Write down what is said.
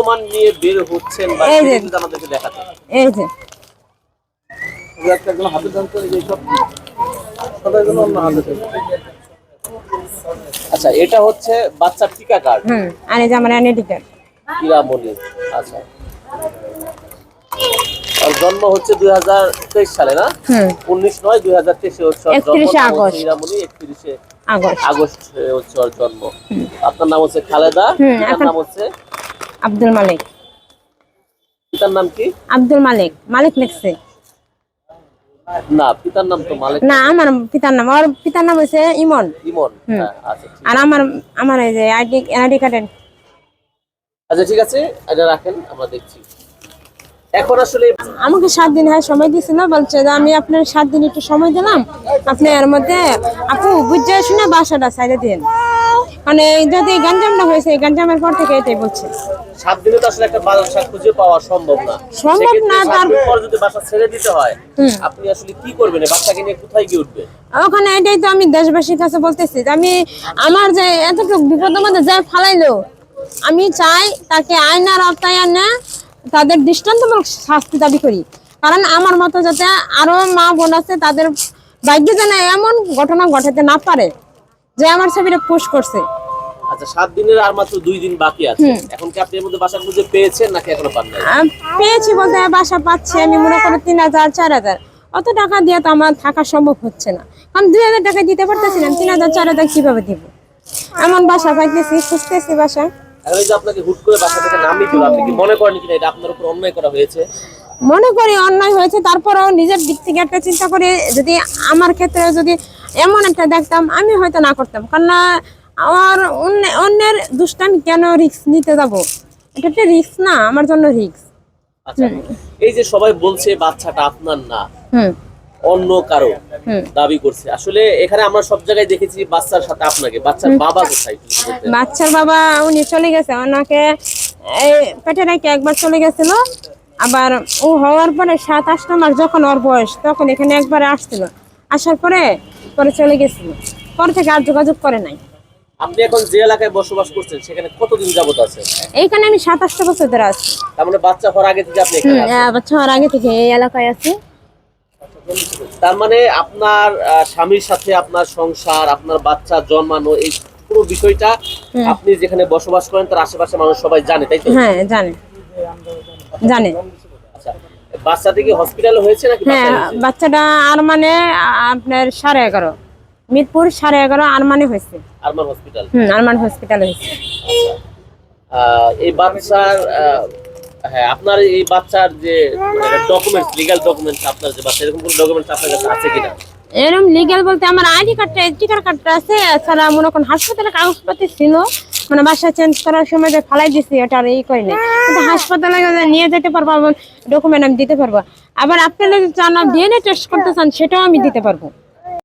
বর্তমান নিয়ে বের হচ্ছেন বা সেটা আমাদেরকে দেখাতে এই যে। একটা হাতে জানতো এইসব সবাই যেন অন্য হাতে আচ্ছা এটা হচ্ছে বাচ্চার টিকা কার্ড। হুম আর এই যে আমার এনআইডি কার্ড। ইরামণি আচ্ছা। আর জন্ম হচ্ছে দুই হাজার তেইশ সালে না? হুম। উনিশ নয় দুই হাজার তেইশে হচ্ছে ওর 31 আগস্ট। একত্রিশে আগস্ট। হচ্ছে ওর জন্ম। আপনার নাম হচ্ছে খালেদা নাম হচ্ছে আব্দুল মালিক। পিতার নাম কি? আব্দুল মালিক। মালিক লিখছে। না পিতার নাম তো মালিক না আমার পিতার নাম। ওর পিতার নাম হচ্ছে ইমন। ইমন? হ্যাঁ আচ্ছা আর আমার আমার এই যে আইডি কার্ডের আচ্ছা ঠিক আছে এটা রাখেন আমরা দেখছি। এখন আসলে আমাকে সাত দিন হয় সময় দিয়েছিল বলছে যে আমি আপনার সাত দিন একটু সময় দিলাম। আপনি এর মধ্যে আপু বুঝে শুনে বাসাটা সাইডে দিন মানে যদি গঞ্জামটা হয়েছে গঞ্জামের পর থেকে এটাই বলছে। সাত দিনে তো আসলে একটা বাসা খুঁজে পাওয়া সম্ভব না। সম্ভব না, সাত তার- দিন পর যদি বাসা ছেড়ে দিতে হয় আপনি আসলে কি করবেন? বাচ্চাকে নিয়ে কোথায় গিয়ে উঠবেন? ওখানে এটাই তো আমি দেশবাসীর কাছে বলতেছি যে আমি আমার যে এতটুকু মধ্যে যা ফালাইলো আমি চাই তাকে আইনার আওতায় আনে তাদের দৃষ্টান্তমূলক শাস্তি দাবি করি। কারণ আমার মতো যাতে আরও মা বোন আছে তাদের ভাগ্য যেন এমন ঘটনা ঘটাতে না পারে যে আমার ছবিটা পোস্ট করছে। আচ্ছা সাত দিনের আর মাত্র দুই দিন বাকি আছে। এখন কি আপনি এর মধ্যে বাসা খুঁজে পেয়েছেন নাকি এখনও পান নাই? পেয়েছি বলতে বাসা পাচ্ছি আমি মনে করি তিন হাজার চার হাজার। অত টাকা দিয়ে তো আমার থাকা সম্ভব হচ্ছে না। কারণ দুই হাজার টাকা দিতে পারতেছি না তিন হাজার চার হাজার কীভাবে দিব? এমন বাসা পাইতেছি খুঁজতেছি বাসা। এখন যে আপনাকে হুট করে বাসা থেকে নামিয়ে দিল আপনি কি মনে করেন কিনা এটা আপনার উপর অন্যায় করা হয়েছে? মনে করি অন্যায় হয়েছে তারপরেও নিজের দিক থেকে একটা চিন্তা করে যদি আমার ক্ষেত্রে যদি এমন একটা দেখতাম আমি হয়তো না করতাম। কারণ আমার অন্য- অন্যের দুষ্টামি কেন রিস্ক নিতে যাব? এটা একটা রিস্ক না আমার জন্য রিস্ক আচ্ছা এই যে সবাই বলছে বাচ্চাটা আপনার না অন্য কারও দাবি করছে। আসলে এখানে আমরা সব জায়গায় দেখেছি বাচ্চার সাথে আপনাকে বাচ্চার বাবা কোথায়। বাচ্চার বাবা উনি চলে গেছে ওনাকে এই পেটে নাকি একবার চলে গেছিল। আবার ও হওয়ার পরে সাত আটটা মাস যখন ওর বয়স তখন এখানে একবারে আসছিল। আসার পরে পরে চলে গেছিল। পরে থেকে আর যোগাযোগ করে নাই। আপনি এখন যে এলাকায় বসবাস করছেন সেখানে কতদিন যাবত আছেন? এইখানে আমি সাত আটটা বছর ধরে আছি। তার মানে বাচ্চা হওয়ার আগে থেকে আপনি এখানে আছেন। বাচ্চা হওয়ার আগে থেকে এই এলাকায় আছি। তার মানে আপনার আহ, স্বামীর সাথে আপনার সংসার আপনার বাচ্চা জন্মানো এই পুরো বিষয়টা আপনি যেখানে বসবাস করেন তার আশেপাশে মানুষ সবাই জানে তাই তো? হ্যাঁ জানে। জানে। আচ্ছা বাচ্চাটি কি হসপিটালে হয়েছে নাকি হ্যাঁ বাসায় হয়েছে? বাচ্চাটা আর মানে আপনার সাড়ে এগারো। মিরপুর সাড়ে এগারো আর মানে হয়েছে। আরমান হসপিটাল হুম আরমান হসপিটালে হয়েছে। এই বাচ্চার হ্যাঁ আপনার এই বাচ্চার যে ডকুমেন্টস লিগ্যাল ডকুমেন্টস আপনার যে বাচ্চা এরকম কোনো ডকুমেন্টস আপনার কাছে আছে কিনা? এরকম লিগ্যাল বলতে আমার আইডি কার্ডটা টিকার কার্ডটা আছে। এছাড়া মনে করেন হাসপাতালে কাগজপাতি ছিল। মানে বাসা চেঞ্জ করার সময় যে ফালাই দিছি এটা আর এই করিনি। কিন্তু হাসপাতালে নিয়ে যেতে পারব ডকুমেন্ট আমি দিতে পারব। আবার আপনারা যদি চান ডিএনএ টেস্ট করতে চান সেটাও আমি দিতে পারব।